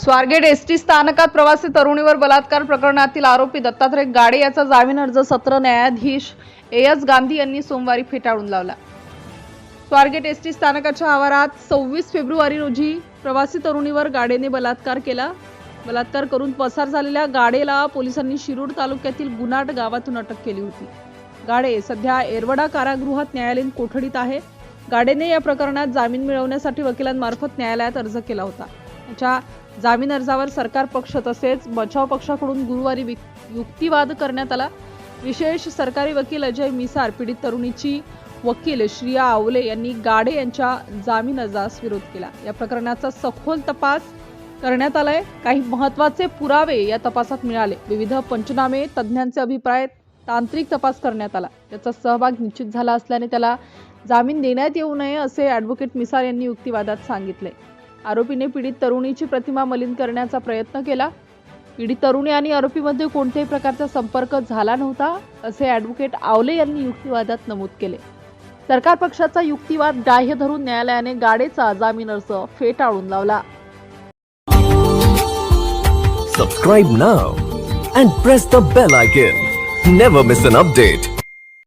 Swargate S T स्थानकात प्रवासी तरुणीवर बलात्कार प्रकरणातील आरोपी दत्तात्रय गाडे याचा जामीन अर्ज सत्र न्यायाधीश ए एस गांधी यांनी सोमवारी फेटाळून लावला. स्वारगेट एस टी स्थानकाच्या आवारात सव्वीस फेब्रुवारी रोजी प्रवासी तरुणीवर गाडेने बलात्कार केला. बलात्कार करून पसार झालेल्या गाडेला पोलिसांनी शिरूर तालुक्यातील गुनाट गावातून अटक केली होती. गाडे सध्या एरवडा कारागृहात न्यायालयीन कोठडीत आहे. गाडेने या प्रकरणात जामीन मिळवण्यासाठी वकिलांमार्फत न्यायालयात अर्ज केला होता. च्या जामीन अर्जावर सरकार पक्ष तसेच बचाव पक्षाकडून गुरुवारी युक्तिवाद करण्यात आला. विशेष सरकारी वकील अजय मिसार पीडित तरुणीची वकील श्रिया आवले यांनी गाडे यांच्या जामीन अर्जास विरोध केला. या प्रकरणाचा सखोल तपास करण्यात आलाय. काही महत्त्वाचे पुरावे या तपासात मिळाले. विविध पंचनामे तज्ज्ञांचे अभिप्राय तांत्रिक तपास करण्यात आला. त्याचा सहभाग निश्चित झाला असल्याने त्याला जामीन देण्यात येऊ नये असे ॲडव्होकेट मिसार यांनी युक्तिवादात सांगितले. आरोपीने पीडित तरुणीची प्रतिमा मलिन करण्याचा प्रयत्न केला. पीडित तरुणी आणि आरोपीमध्ये कोणत्याही प्रकारचा संपर्क झाला नव्हता असे ॲडव्होकेट आवले यांनी युक्तिवादात नमूद केले. सरकार पक्षाचा युक्तिवाद ग्राह्य धरून न्यायालयाने गाडेचा जामीन अर्ज फेटाळून लावला. Subscribe now and press the bell icon never miss an update